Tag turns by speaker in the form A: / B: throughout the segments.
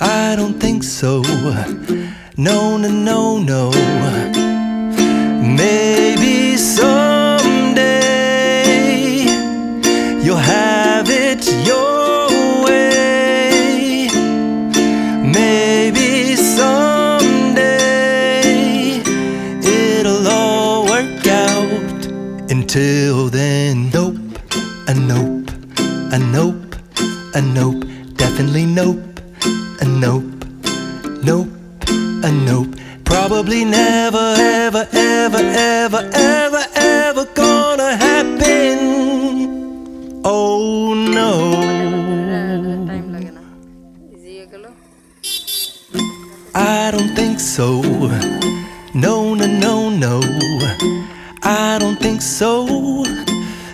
A: I don't think so. No, no, no, no. Maybe someday you'll have it your way. Maybe someday it'll all work out. Until then, nope, a nope, a nope, a nope, definitely nope, nope, nope, a nope. Probably never, ever, ever, ever, ever, ever gonna happen. Oh no. I don't think so. No, no, no, no. I don't think so.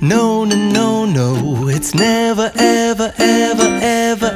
A: No, no, no, no. It's never, ever, ever, ever,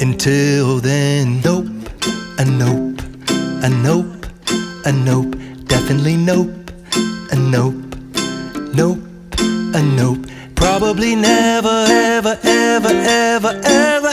A: Until then, nope, a nope, a nope, a nope, definitely nope, a nope, nope, a nope. Probably never, ever, ever, ever, ever,